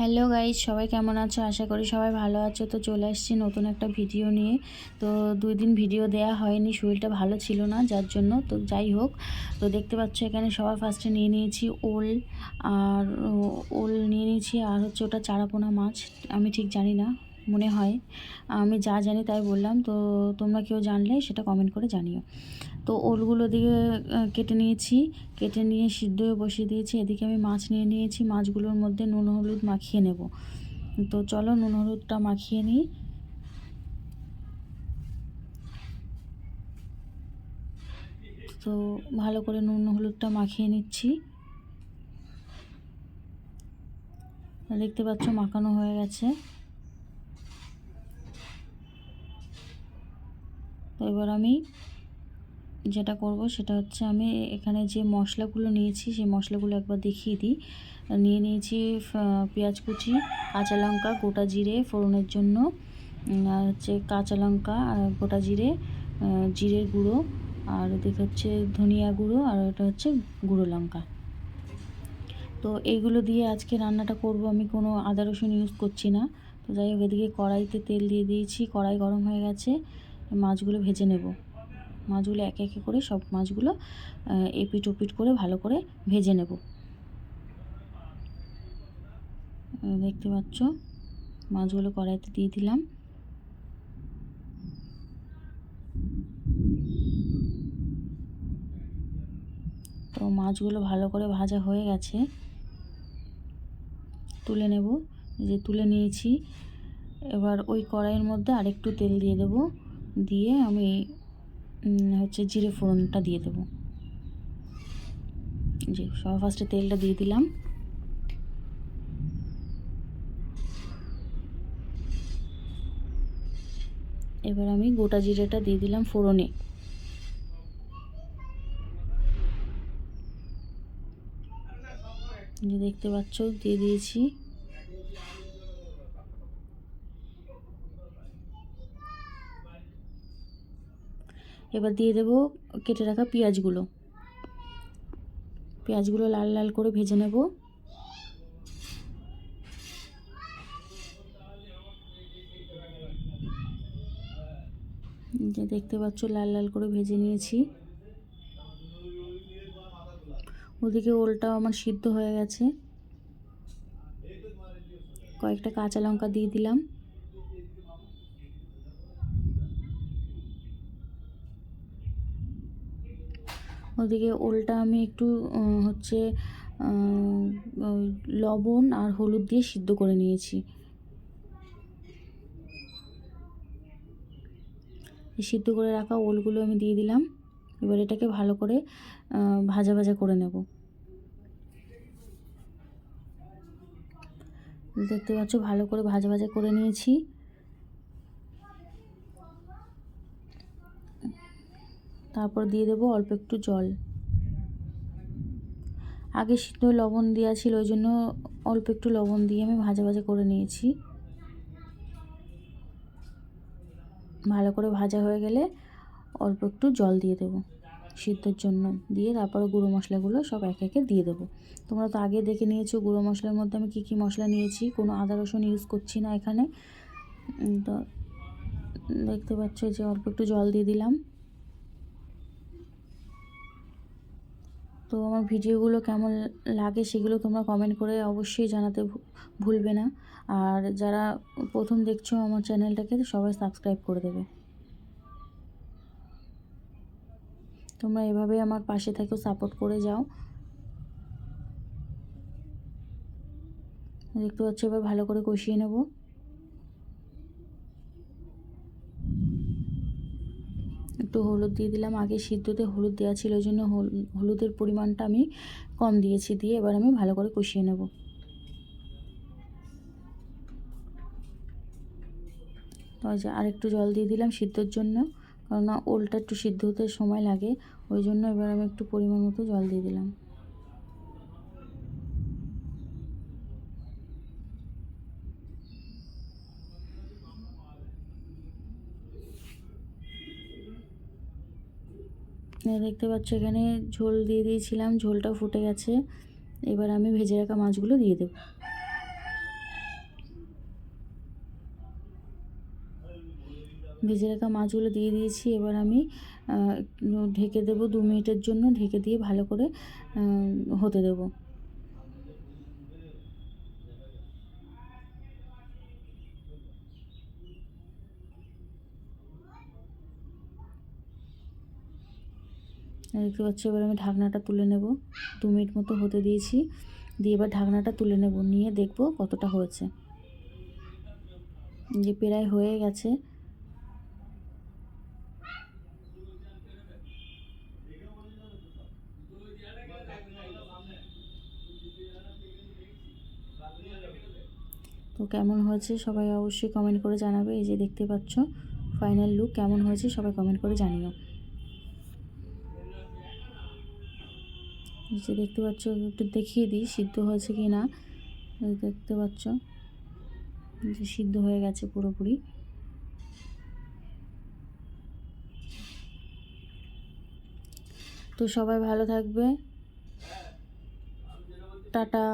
Hello guys সবাই কেমন আছো? আশা করি সবাই ভালো আছো। তো চলে আসছি নতুন একটা ভিডিও নিয়ে। তো দুই দিন ভিডিও দেয়া হয়নি, শরীরটা ভালো ছিল না, যার জন্য। তো যাই হোক, তো দেখতে পাচ্ছ এখানে সবার ফার্স্টে নিয়ে নিয়েছি ওল, আর ওল নিয়ে নিয়েছি, আর হচ্ছে ওটা চারাপোনা মাছ। আমি ঠিক জানি না। মনে হয়। আমি যা জানি তাই বললাম। তো তোমরা কেউ জানলে সেটা কমেন্ট করে জানিও। তো ওলগুলো দিকে কেটে নিয়েছি। কেটে নিয়ে সিদ্ধ হয়ে বসিয়ে দিয়েছি। এদিকে আমি মাছ নিয়ে নিয়েছি। মাছগুলোর মধ্যে নুন, হলুদ মাখিয়ে নেব। তো চলো নুন, হলুদটা মাখিয়ে নিই। তো ভালো করে নুন, হলুদটা মাখিয়ে নিচ্ছি। দেখতে পাচ্ছ মাখানো হয়ে গেছে। তো এবার আমি যেটা করব সেটা হচ্ছে আমি এখানে যে মশলাগুলো নিয়েছি, সেই মশলাগুলো একবার দেখিয়ে দিই। নিয়ে নিয়েছি পেঁয়াজ কুচি, কাঁচা লঙ্কা, গোটা জিরে ফোড়নের জন্য। আর হচ্ছে কাঁচা লঙ্কা আর গোটা জিরে জিরের গুঁড়ো আর ওদিকে হচ্ছে ধনিয়া গুঁড়ো আর ওটা হচ্ছে গুঁড়ো লঙ্কা। তো এইগুলো দিয়ে আজকে রান্নাটা করব আমি, কোনো আদা রসুন ইউজ করছি না। তো যাই হোক, এদিকে কড়াইতে তেল দিয়ে দিয়েছি, কড়াই গরম হয়ে গেছে। মাছগুলো ভেজে নেব। মাছগুলো একে একে করে সব মাছগুলো এপিট ওপিট করে ভালো করে ভেজে নেব। দেখতে পাচ্ছ? মাছগুলো কড়াইতে দিয়ে দিলাম। তো মাছগুলো ভালো করে ভাজা হয়ে গেছে। তুলে নেব। যে তুলে নিয়েছি। এবার ওই কড়াইয়ের মধ্যে আরেকটু তেল দিয়ে দেব। দিয়ে আমি হচ্ছে জিরে ফোড়নটা দিয়ে দেবো। যে, সবার ফার্স্টে তেলটা দিয়ে দিলাম। এবার আমি গোটা জিরেটা দিয়ে দিলাম ফোড়নে। দেখতে পাচ্ছ, দিয়ে দিয়েছি। এবার দিয়ে দেবো কেটে রাখা পেঁয়াজগুলো। পেঁয়াজগুলো লাল লাল করে ভেজে নেব। যে দেখতে পাচ্ছ, লাল লাল করে ভেজে নিয়েছি। ওদিকে ওলটাও আমার সিদ্ধ হয়ে গেছে। কয়েকটা কাঁচা লঙ্কা দিয়ে দিলাম। ওদিকে ওলটা আমি একটু হচ্ছে লবণ আর হলুদ দিয়ে সিদ্ধ করে নিয়েছি। সিদ্ধ করে রাখা ওলগুলো আমি দিয়ে দিলাম। এবার এটাকে ভালো করে ভাজা ভাজা করে নেব। দেখতে পাচ্ছ, ভালো করে ভাজা ভাজা করে নিয়েছি। তারপর দিয়ে দেবো অল্প একটু জল। আগে সিদ্ধ লবণ দেওয়া ছিল, ওই জন্য অল্প একটু লবণ দিয়ে আমি ভাজা ভাজা করে নিয়েছি। ভালো করে ভাজা হয়ে গেলে অল্প একটু জল দিয়ে দেবো সিদ্ধর জন্য। দিয়ে তারপরে গুঁড়ো মশলাগুলো সব এক একে দিয়ে দেবো। তোমরা তো আগে দেখে নিয়েছো গুঁড়ো মশলার মধ্যে আমি কী কী মশলা নিয়েছি, কোনো আদা রসুন ইউজ করছি না এখানে। তো দেখতে পাচ্ছ যে অল্প একটু জল দিয়ে দিলাম। তো আমার ভিডিওগুলো কেমন লাগে সেগুলো তোমরা কমেন্ট করে অবশ্যই জানাতে ভুলবে না। আর যারা প্রথম দেখছ আমার চ্যানেলটাকে, সবাই সাবস্ক্রাইব করে দেবে। তোমরা এভাবে আমার পাশে থেকেও সাপোর্ট করে যাও। দেখতে পাচ্ছ, এবার ভালো করে কষিয়ে নেব। একটু হলুদ দিয়ে দিলাম। আগে সিদ্ধতে হলুদ দেওয়া ছিল, ওই জন্য হল- হলুদের পরিমাণটা আমি কম দিয়েছি দিয়ে এবার আমি ভালো করে কষিয়ে নেব। তো যে আরেকটু জল দিয়ে দিলাম সিদ্ধর জন্য, কেননা ওলটা একটু সিদ্ধ হতে সময় লাগে, ওই জন্য এবার আমি একটু পরিমাণ মতো জল দিয়ে দিলাম। দেখতে পাচ্ছ এখানে ঝোল দিয়ে দিয়েছিলাম, ঝোলটা ফুটে গেছে। এবার আমি ভেজে রাখা মাছগুলো দিয়ে দেব। ভেজে রাখা মাছগুলো দিয়ে দিয়েছি, এবার আমি ঢেকে দেব দু মিনিটের জন্য, ঢেকে দিয়ে ভালো করে হতে দেবো। দেখতে পাচ্ছি, এবার আমি ঢাকনাটা তুলে নেব। দু মিনিট মতো হতে দিয়েছি। দিয়ে এবার ঢাকনাটা তুলে নেব, নিয়ে দেখব কতটা হয়েছে। যে প্রায় হয়ে গেছে। তো কেমন হয়েছে সবাই অবশ্যই কমেন্ট করে জানাবে। এই যে দেখতে পাচ্ছ ফাইনাল লুক কেমন হয়েছে সবাই কমেন্ট করে জানিও। যে দেখতে পাচ্ছ, একটু দেখিয়ে দিই সিদ্ধ হয়েছে কি না দেখতে পাচ্ছ যে সিদ্ধ হয়ে গেছে পুরোপুরি। তো সবাই ভালো থাকবে। টাটা।